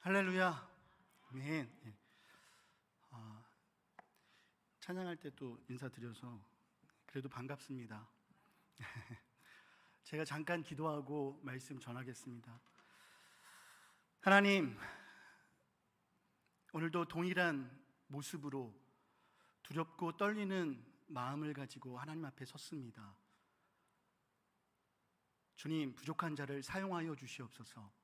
할렐루야. 아멘. 예. 아, 찬양할 때 또 인사드려서 그래도 반갑습니다. 제가 잠깐 기도하고 말씀 전하겠습니다. 하나님, 오늘도 동일한 모습으로 두렵고 떨리는 마음을 가지고 하나님 앞에 섰습니다. 주님, 부족한 자를 사용하여 주시옵소서.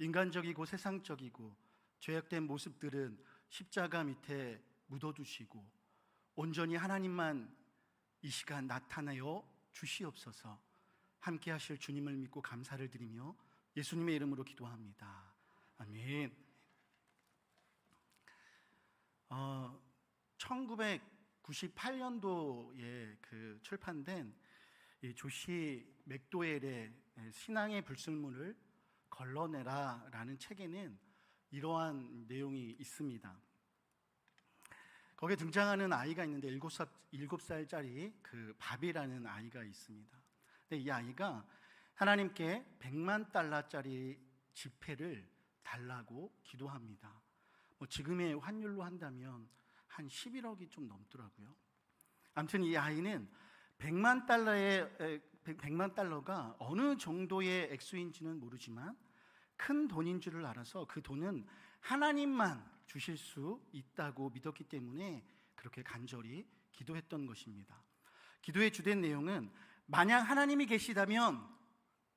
인간적이고 세상적이고 죄악된 모습들은 십자가 밑에 묻어두시고 온전히 하나님만 이 시간 나타내어 주시옵소서. 함께 하실 주님을 믿고 감사를 드리며 예수님의 이름으로 기도합니다. 아멘. 어, 1998년도에 그 출판된 이 조시 맥도웰의 신앙의 불순물을 걸러내라 라는 책에는 이러한 내용이 있습니다. 거기에 등장하는 아이가 있는데 일곱 살 일곱 살짜리 그 바비라는 아이가 있습니다. 근데 이 아이가 하나님께 100만 달러짜리 지폐를 달라고 기도합니다. 뭐 지금의 환율로 한다면 한 11억이 좀 넘더라고요. 아무튼 이 아이는 100만 달러의 100만 달러가 어느 정도의 액수인지는 모르지만 큰 돈인 줄을 알아서 그 돈은 하나님만 주실 수 있다고 믿었기 때문에 그렇게 간절히 기도했던 것입니다. 기도의 주된 내용은 만약 하나님이 계시다면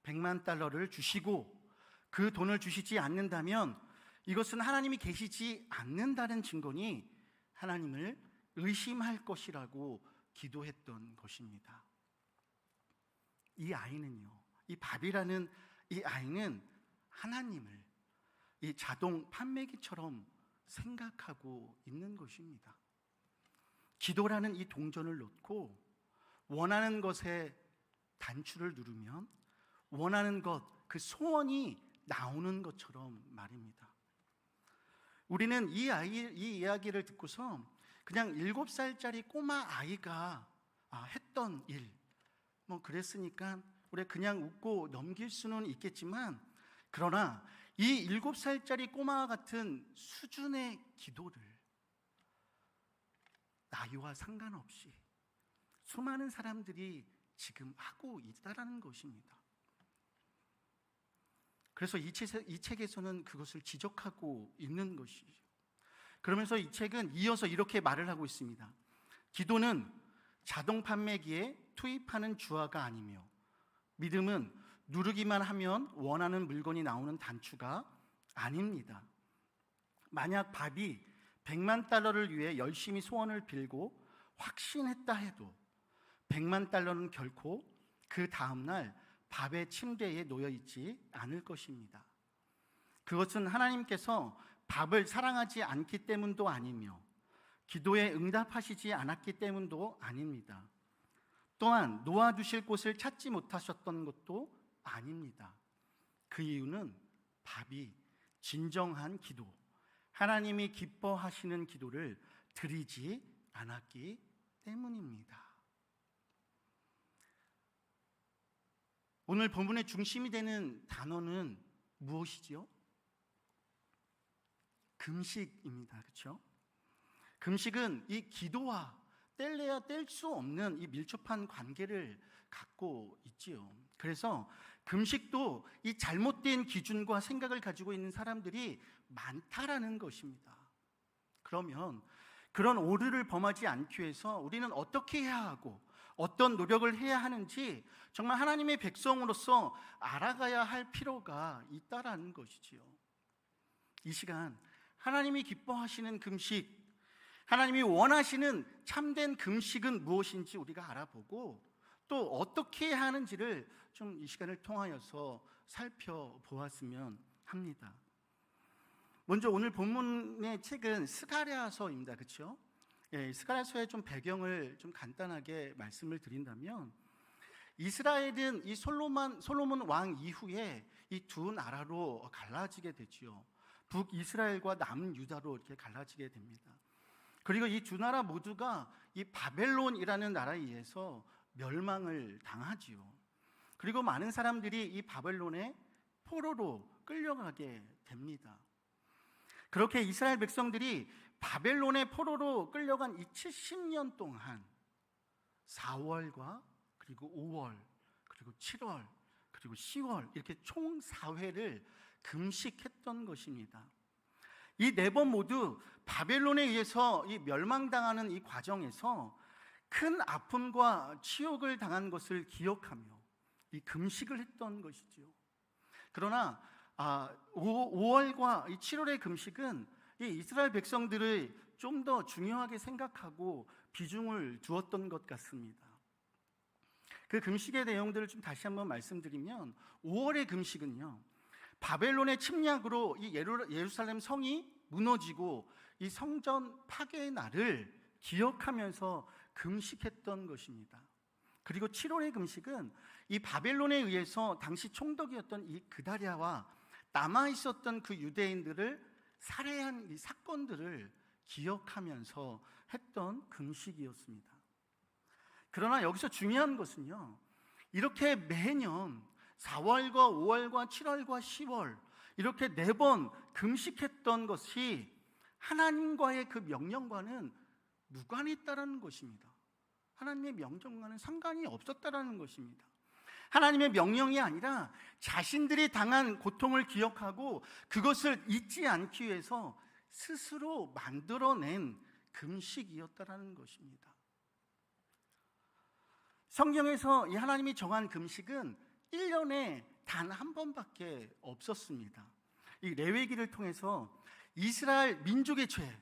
100만 달러를 주시고 그 돈을 주시지 않는다면 이것은 하나님이 계시지 않는다는 증거니 하나님을 의심할 것이라고 기도했던 것입니다. 이 아이는요, 이 밥이라는 이 아이는 하나님을 이 자동 판매기처럼 생각하고 있는 것입니다. 기도라는 이 동전을 놓고 원하는 것에 단추를 누르면 원하는 것, 그 소원이 나오는 것처럼 말입니다. 우리는 이 아이, 이 이야기를 듣고서 그냥 일곱 살짜리 꼬마 아이가 아, 했던 일, 뭐 그랬으니까 우리 그냥 웃고 넘길 수는 있겠지만 그러나 이 일곱 살짜리 꼬마 같은 수준의 기도를 나이와 상관없이 수많은 사람들이 지금 하고 있다라는 것입니다. 그래서 이, 책, 이 책에서는 그것을 지적하고 있는 것이죠. 그러면서 이 책은 이어서 이렇게 말을 하고 있습니다. 기도는 자동 판매기에 투입하는 주화가 아니며 믿음은 누르기만 하면 원하는 물건이 나오는 단추가 아닙니다. 만약 밥이 100만 달러를 위해 열심히 소원을 빌고 확신했다 해도 100만 달러는 결코 그 다음날 밥의 침대에 놓여 있지 않을 것입니다. 그것은 하나님께서 밥을 사랑하지 않기 때문도 아니며 기도에 응답하시지 않았기 때문도 아닙니다. 또한 놓아두실 곳을 찾지 못하셨던 것도 아닙니다. 그 이유는 밥이 진정한 기도, 하나님이 기뻐하시는 기도를 드리지 않았기 때문입니다. 오늘 본문의 중심이 되는 단어는 무엇이지요? 금식입니다. 그렇죠? 금식은 이 기도와 뗄래야 뗄 수 없는 이 밀접한 관계를 갖고 있지요. 그래서 금식도 이 잘못된 기준과 생각을 가지고 있는 사람들이 많다라는 것입니다. 그러면 그런 오류를 범하지 않기 위해서 우리는 어떻게 해야 하고 어떤 노력을 해야 하는지 정말 하나님의 백성으로서 알아가야 할 필요가 있다라는 것이지요. 이 시간 하나님이 기뻐하시는 금식 하나님이 원하시는 참된 금식은 무엇인지 우리가 알아보고 또 어떻게 하는지를 좀 이 시간을 통하여서 살펴보았으면 합니다. 먼저 오늘 본문의 책은 스가랴서입니다. 그렇죠? 예, 스가랴서의 좀 배경을 좀 간단하게 말씀을 드린다면 이스라엘은 이 솔로몬 솔로몬 왕 이후에 이 두 나라로 갈라지게 되지요. 북 이스라엘과 남 유다로 이렇게 갈라지게 됩니다. 그리고 이두 나라 모두가 이 바벨론이라는 나라에 의해서 멸망을 당하지요. 그리고 많은 사람들이 이 바벨론의 포로로 끌려가게 됩니다. 그렇게 이스라엘 백성들이 바벨론의 포로로 끌려간 이 70년 동안 4월과 그리고 5월 그리고 7월 그리고 10월 이렇게 총 4회를 금식했던 것입니다. 이 네 번 모두 바벨론에 의해서 이 멸망당하는 이 과정에서 큰 아픔과 치욕을 당한 것을 기억하며 이 금식을 했던 것이지요. 그러나 아, 5, 월과 7월의 금식은 이 이스라엘 백성들을 좀 더 중요하게 생각하고 비중을 두었던 것 같습니다. 그 금식의 내용들을 좀 다시 한번 말씀드리면 5월의 금식은요. 바벨론의 침략으로 이 예루- 예루살렘 성이 무너지고 이 성전 파괴의 날을 기억하면서 금식했던 것입니다. 그리고 7월의 금식은 이 바벨론에 의해서 당시 총독이었던 이 그다랴와 남아 있었던 그 유대인들을 살해한 이 사건들을 기억하면서 했던 금식이었습니다. 그러나 여기서 중요한 것은요. 이렇게 매년 4월과 5월과 7월과 10월 이렇게 네 번 금식했던 것이 하나님과의 그 명령과는 무관했다라는 것입니다. 하나님의 명령과는 상관이 없었다라는 것입니다. 하나님의 명령이 아니라 자신들이 당한 고통을 기억하고 그것을 잊지 않기 위해서 스스로 만들어낸 금식이었다라는 것입니다. 성경에서 이 하나님이 정한 금식은 1년에 단 한 번밖에 없었습니다. 이 레위기를 통해서 이스라엘 민족의 죄,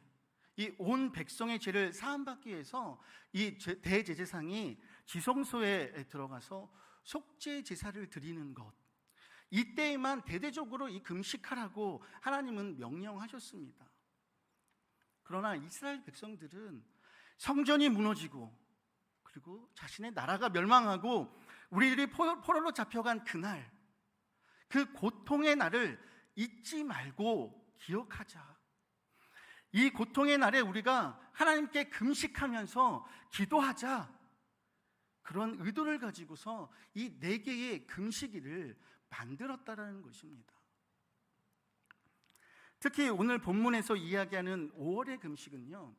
이 온 백성의 죄를 사함받기 위해서 이 제- 대제사장이 지성소에 들어가서 속죄 제사를 드리는 것. 이때에만 대대적으로 이 금식하라고 하나님은 명령하셨습니다. 그러나 이스라엘 백성들은 성전이 무너지고 그리고 자신의 나라가 멸망하고 우리들이 포- 포로로 잡혀간 그날 그 고통의 날을 잊지 말고 기억하자. 이 고통의 날에 우리가 하나님께 금식하면서 기도하자. 그런 의도를 가지고서 이 네 개의 금식일을 만들었다라는 것입니다. 특히 오늘 본문에서 이야기하는 5월의 금식은요.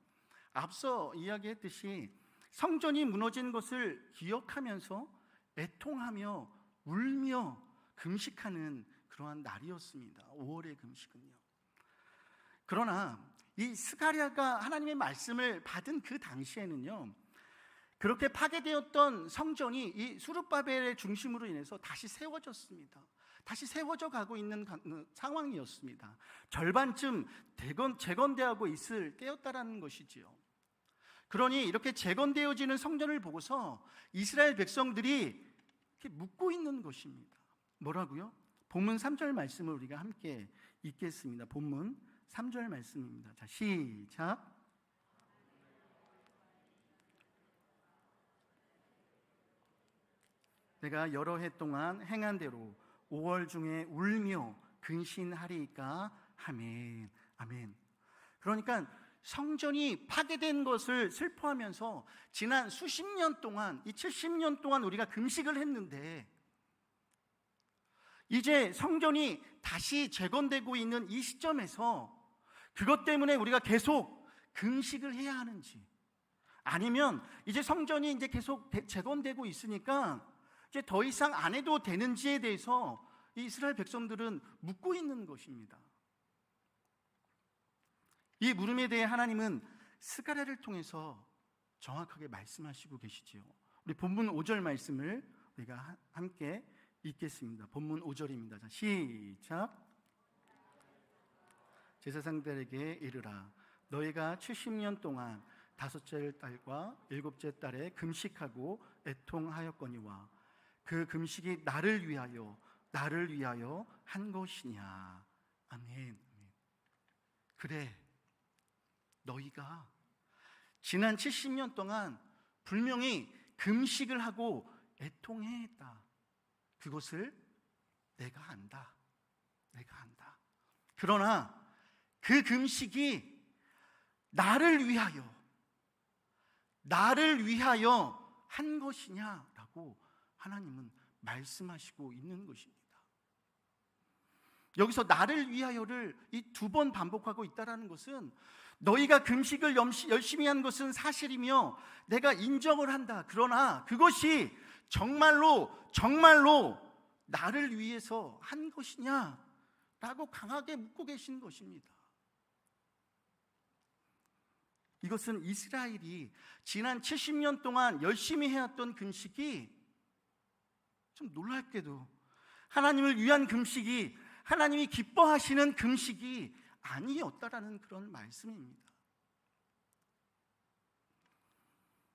앞서 이야기했듯이 성전이 무너진 것을 기억하면서 애통하며 울며 금식하는 그러한 날이었습니다. 5월의 금식은요. 그러나 이 스가랴가 하나님의 말씀을 받은 그 당시에는요. 그렇게 파괴되었던 성전이 이 수르바벨의 중심으로 인해서 다시 세워졌습니다. 다시 세워져 가고 있는 가- 어, 상황이었습니다. 절반쯤 대건 재건되하고 있을 때였다라는 것이지요. 그러니 이렇게 재건되어지는 성전을 보고서 이스라엘 백성들이 이렇게 묻고 있는 것입니다. 뭐라고요? 본문 3절 말씀을 우리가 함께 읽겠습니다. 본문 3절 말씀입니다. 자, 시작. 내가 여러 해 동안 행한 대로 5월 중에 울며 근신하리이까 아멘. 아멘. 그러니까 성전이 파괴된 것을 슬퍼하면서 지난 수십 년 동안 이 70년 동안 우리가 금식을 했는데 이제 성전이 다시 재건되고 있는 이 시점에서 그것 때문에 우리가 계속 금식을 해야 하는지 아니면 이제 성전이 이제 계속 대- 재건되고 있으니까 이제 더 이상 안 해도 되는지에 대해서 이 이스라엘 백성들은 묻고 있는 것입니다. 이 물음에 대해 하나님은 스가랴를 통해서 정확하게 말씀하시고 계시지요. 우리 본문 5절 말씀을 우리가 하- 함께 읽겠습니다. 본문 5절입니다. 자, 시작. 제사장들에게 이르라 너희가 70년 동안 다섯째 딸과 일곱째 딸에 금식하고 애통하였거니와 그 금식이 나를 위하여 나를 위하여 한 것이냐 아멘 그래 너희가 지난 70년 동안 분명히 금식을 하고 애통했다. 그것을 내가 안다. 내가 안다. 그러나 그 금식이 나를 위하여, 나를 위하여 한 것이냐라고 하나님은 말씀하시고 있는 것입니다. 여기서 나를 위하여를 이 두 번 반복하고 있다라는 것은 너희가 금식을 열심히 한 것은 사실이며 내가 인정을 한다. 그러나 그것이 정말로 정말로 나를 위해서 한 것이냐? 라고 강하게 묻고 계신 것입니다. 이것은 이스라엘이 지난 70년 동안 열심히 해왔던 금식이 좀 놀랍게도 하나님을 위한 금식이 하나님이 기뻐하시는 금식이 아니었다라는 그런 말씀입니다.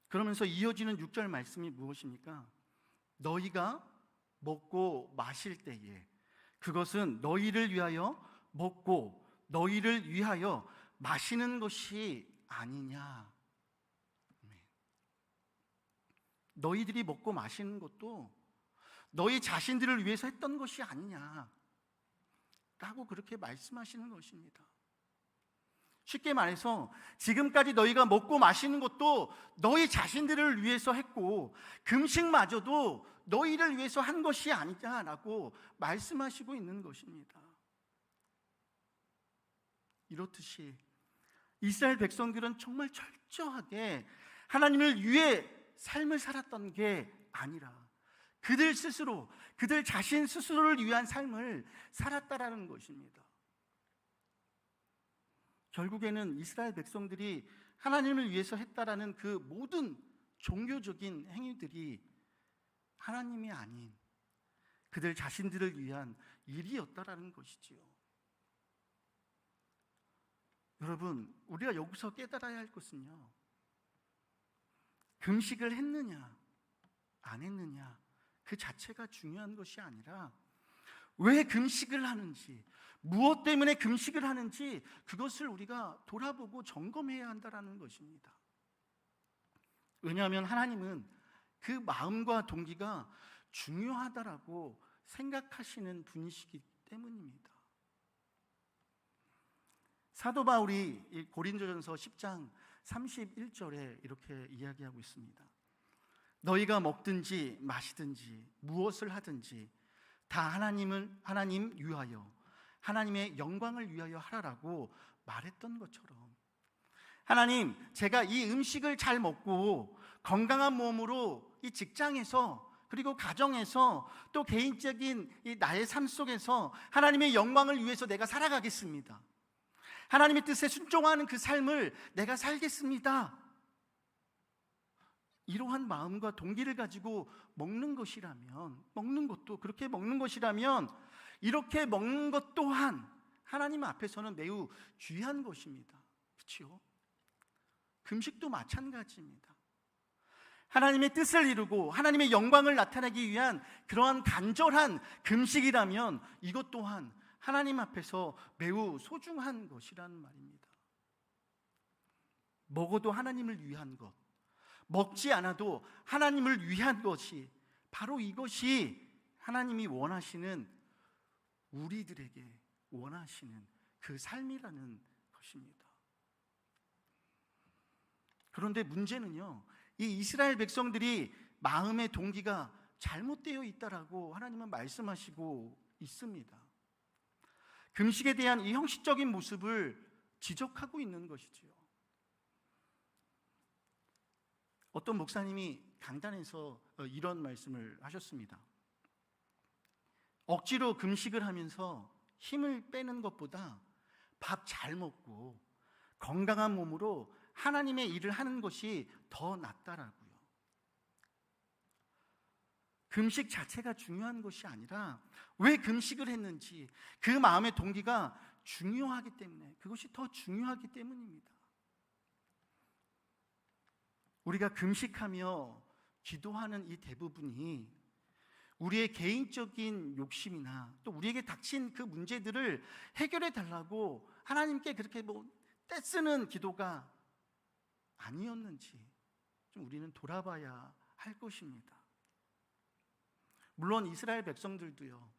그러면서 이어지는 6절 말씀이 무엇입니까? 너희가 먹고 마실 때에 그것은 너희를 위하여 먹고 너희를 위하여 마시는 것이 아니냐. 네. 너희들이 먹고 마시는 것도 너희 자신들을 위해서 했던 것이 아니냐. 라고 그렇게 말씀하시는 것입니다. 쉽게 말해서 지금까지 너희가 먹고 마시는 것도 너희 자신들을 위해서 했고 금식마저도 너희를 위해서 한 것이 아니냐라고 말씀하시고 있는 것입니다. 이렇듯이 이스라엘 백성들은 정말 철저하게 하나님을 위해 삶을 살았던 게 아니라 그들 스스로 그들 자신 스스로를 위한 삶을 살았다라는 것입니다. 결국에는 이스라엘 백성들이 하나님을 위해서 했다라는 그 모든 종교적인 행위들이 하나님이 아닌 그들 자신들을 위한 일이었다라는 것이지요. 여러분, 우리가 여기서 깨달아야 할 것은요. 금식을 했느냐, 안 했느냐, 그 자체가 중요한 것이 아니라 왜 금식을 하는지, 무엇 때문에 금식을 하는지 그것을 우리가 돌아보고 점검해야 한다라는 것입니다. 왜냐하면 하나님은 그 마음과 동기가 중요하다라고 생각하시는 분이시기 때문입니다. 사도 바울이 이 고린도전서 10장 31절에 이렇게 이야기하고 있습니다. 너희가 먹든지 마시든지 무엇을 하든지 다 하나님을 하나님 위하여 하나님의 영광을 위하여 하라라고 말했던 것처럼 하나님 제가 이 음식을 잘 먹고 건강한 몸으로 이 직장에서 그리고 가정에서 또 개인적인 이 나의 삶 속에서 하나님의 영광을 위해서 내가 살아가겠습니다. 하나님의 뜻에 순종하는 그 삶을 내가 살겠습니다. 이러한 마음과 동기를 가지고 먹는 것이라면, 먹는 것도 그렇게 먹는 것이라면, 이렇게 먹는 것 또한 하나님 앞에서는 매우 귀한 것입니다. 그렇죠? 금식도 마찬가지입니다. 하나님의 뜻을 이루고 하나님의 영광을 나타내기 위한 그러한 간절한 금식이라면 이것 또한 하나님 앞에서 매우 소중한 것이라는 말입니다. 먹어도 하나님을 위한 것, 먹지 않아도 하나님을 위한 것이 바로 이것이 하나님이 원하시는 우리들에게 원하시는 그 삶이라는 것입니다. 그런데 문제는요, 이 이스라엘 백성들이 마음의 동기가 잘못되어 있다라고 하나님은 말씀하시고 있습니다. 금식에 대한 이 형식적인 모습을 지적하고 있는 것이지요. 어떤 목사님이 강단에서 어, 이런 말씀을 하셨습니다. 억지로 금식을 하면서 힘을 빼는 것보다 밥 잘 먹고 건강한 몸으로 하나님의 일을 하는 것이 더 낫다라고요. 금식 자체가 중요한 것이 아니라 왜 금식을 했는지 그 마음의 동기가 중요하기 때문에 그것이 더 중요하기 때문입니다. 우리가 금식하며 기도하는 이 대부분이 우리의 개인적인 욕심이나 또 우리에게 닥친 그 문제들을 해결해 달라고 하나님께 그렇게 뭐 떼쓰는 기도가 아니었는지 좀 우리는 돌아봐야 할 것입니다. 물론 이스라엘 백성들도요.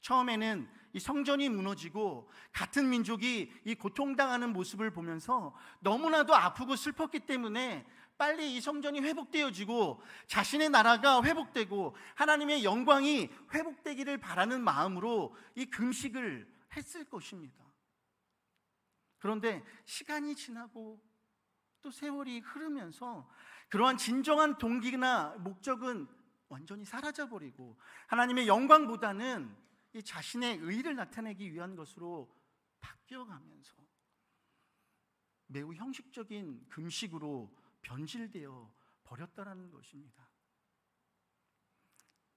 처음에는 이 성전이 무너지고 같은 민족이 이 고통당하는 모습을 보면서 너무나도 아프고 슬펐기 때문에 빨리 이 성전이 회복되어지고 자신의 나라가 회복되고 하나님의 영광이 회복되기를 바라는 마음으로 이 금식을 했을 것입니다. 그런데 시간이 지나고 또 세월이 흐르면서 그러한 진정한 동기나 목적은 완전히 사라져 버리고 하나님의 영광보다는 이 자신의 의를 나타내기 위한 것으로 바뀌어 가면서 매우 형식적인 금식으로 변질되어 버렸다라는 것입니다.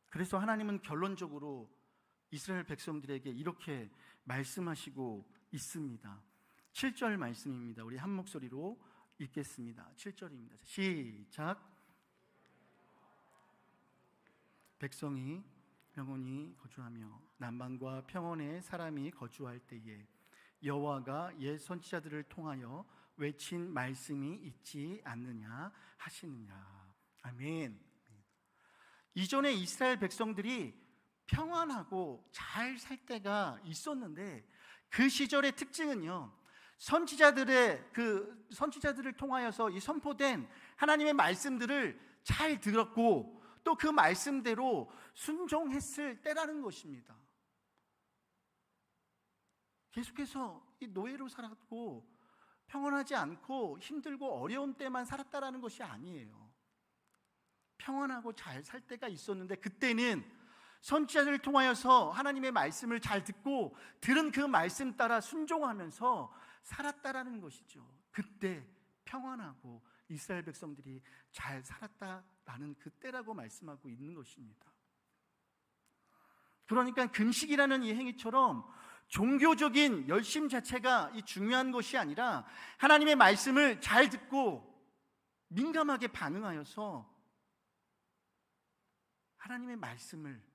그래서 하나님은 결론적으로 이스라엘 백성들에게 이렇게 말씀하시고 있습니다. 7절 말씀입니다. 우리 한 목소리로 읽겠습니다. 7절입니다. 시작. 백성이 평온히 거주하며 남방과 평원에 사람이 거주할 때에 여호와가 옛 선지자들을 통하여 외친 말씀이 있지 않느냐 하시느냐. 아멘. 이전에 이스라엘 백성들이 평안하고 잘 살 때가 있었는데 그 시절의 특징은요. 선지자들의 그 선지자들을 통하여서 이 선포된 하나님의 말씀들을 잘 들었고 또 그 말씀대로 순종했을 때라는 것입니다. 계속해서 이 노예로 살았고 평안하지 않고 힘들고 어려운 때만 살았다라는 것이 아니에요. 평안하고 잘 살 때가 있었는데 그때는 선지자들을 통하여서 하나님의 말씀을 잘 듣고 들은 그 말씀 따라 순종하면서 살았다라는 것이죠. 그때 평안하고 이스라엘 백성들이 잘 살았다라는 그때라고 말씀하고 있는 것입니다. 그러니까 금식이라는 이 행위처럼 종교적인 열심 자체가 이 중요한 것이 아니라 하나님의 말씀을 잘 듣고 민감하게 반응하여서 하나님의 말씀을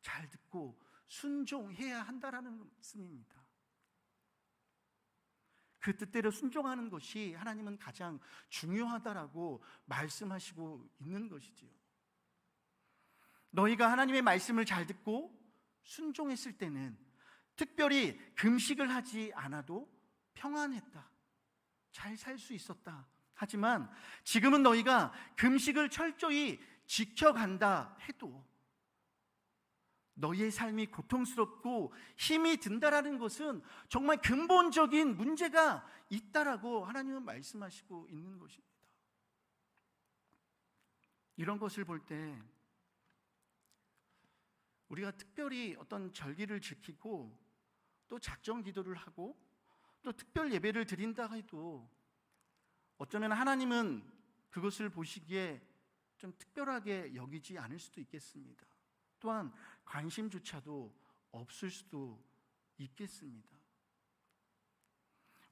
잘 듣고 순종해야 한다라는 말씀입니다. 그 뜻대로 순종하는 것이 하나님은 가장 중요하다라고 말씀하시고 있는 것이지요. 너희가 하나님의 말씀을 잘 듣고 순종했을 때는 특별히 금식을 하지 않아도 평안했다. 잘 살 수 있었다. 하지만 지금은 너희가 금식을 철저히 지켜간다 해도 너희의 삶이 고통스럽고 힘이 든다라는 것은 정말 근본적인 문제가 있다라고 하나님은 말씀하시고 있는 것입니다. 이런 것을 볼 때 우리가 특별히 어떤 절기를 지키고 또 작정 기도를 하고 또 특별 예배를 드린다 해도 어쩌면 하나님은 그것을 보시기에 좀 특별하게 여기지 않을 수도 있겠습니다. 또한 관심조차도 없을 수도 있겠습니다.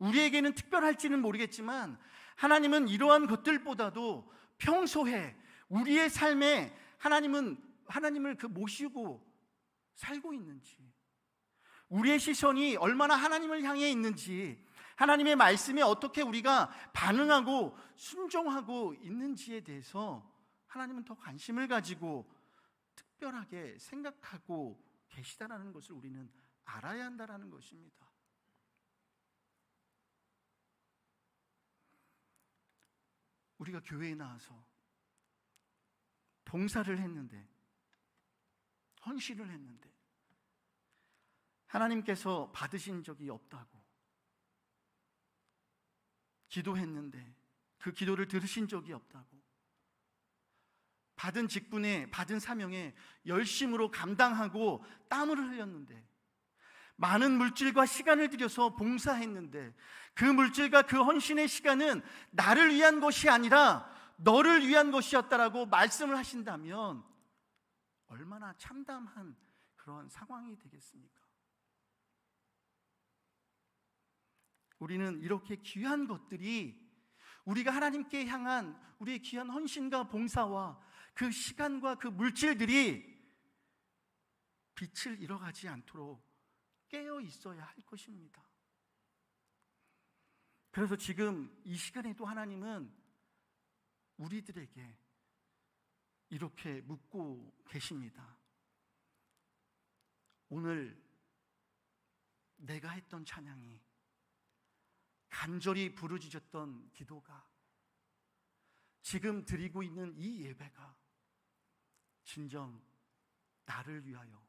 우리에게는 특별할지는 모르겠지만 하나님은 이러한 것들보다도 평소에 우리의 삶에 하나님은 하나님을 그 모시고 살고 있는지 우리의 시선이 얼마나 하나님을 향해 있는지 하나님의 말씀에 어떻게 우리가 반응하고 순종하고 있는지에 대해서 하나님은 더 관심을 가지고 특별하게 생각하고 계시다라는 것을 우리는 알아야 한다라는 것입니다. 우리가 교회에 나와서 봉사를 했는데 헌신을 했는데 하나님께서 받으신 적이 없다고 기도했는데 그 기도를 들으신 적이 없다고 받은 직분에 받은 사명에 열심으로 감당하고 땀을 흘렸는데 많은 물질과 시간을 들여서 봉사했는데 그 물질과 그 헌신의 시간은 나를 위한 것이 아니라 너를 위한 것이었다라고 말씀을 하신다면 얼마나 참담한 그런 상황이 되겠습니까? 우리는 이렇게 귀한 것들이 우리가 하나님께 향한 우리의 귀한 헌신과 봉사와 그 시간과 그 물질들이 빛을 잃어가지 않도록 깨어 있어야 할 것입니다. 그래서 지금 이 시간에도 하나님은 우리들에게 이렇게 묻고 계십니다. 오늘 내가 했던 찬양이 간절히 부르짖었던 기도가 지금 드리고 있는 이 예배가 진정 나를 위하여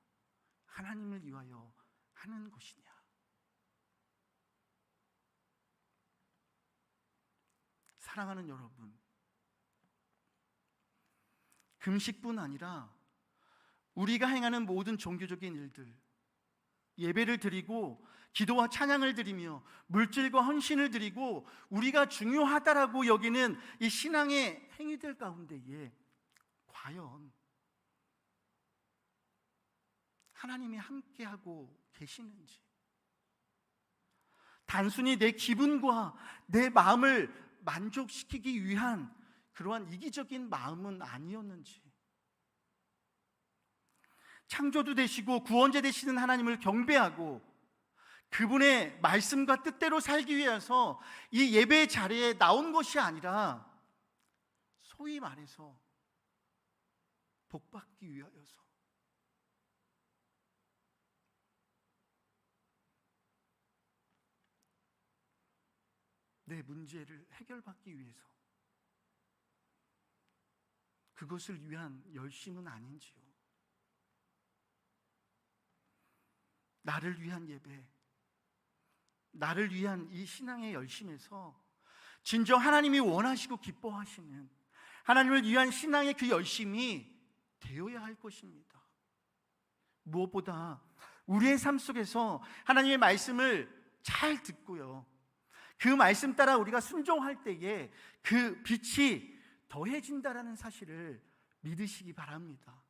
하나님을 위하여 하는 것이냐? 사랑하는 여러분, 금식뿐 아니라 우리가 행하는 모든 종교적인 일들, 예배를 드리고 기도와 찬양을 드리며 물질과 헌신을 드리고 우리가 중요하다라고 여기는 이 신앙의 행위들 가운데에 과연 하나님이 함께하고 계시는지 단순히 내 기분과 내 마음을 만족시키기 위한 그러한 이기적인 마음은 아니었는지 창조도 되시고 구원자 되시는 하나님을 경배하고 그분의 말씀과 뜻대로 살기 위해서 이 예배 자리에 나온 것이 아니라 소위 말해서 복받기 위하여서 내 문제를 해결받기 위해서 그것을 위한 열심은 아닌지요. 나를 위한 예배, 나를 위한 이 신앙의 열심에서 진정 하나님이 원하시고 기뻐하시는 하나님을 위한 신앙의 그 열심이 되어야 할 것입니다. 무엇보다 우리의 삶 속에서 하나님의 말씀을 잘 듣고요. 그 말씀 따라 우리가 순종할 때에 그 빛이 더해진다라는 사실을 믿으시기 바랍니다.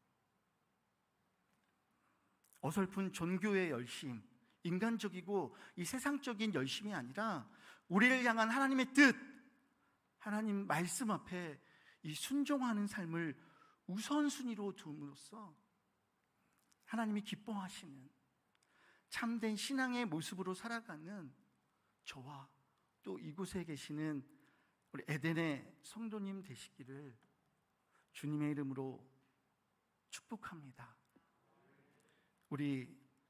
어설픈 종교의 열심, 인간적이고 이 세상적인 열심이 아니라 우리를 향한 하나님의 뜻, 하나님 말씀 앞에 이 순종하는 삶을 우선순위로 둠으로써 하나님이 기뻐하시는 참된 신앙의 모습으로 살아가는 저와 또 이곳에 계시는 우리 에덴의 성도님 되시기를 주님의 이름으로 축복합니다. 우리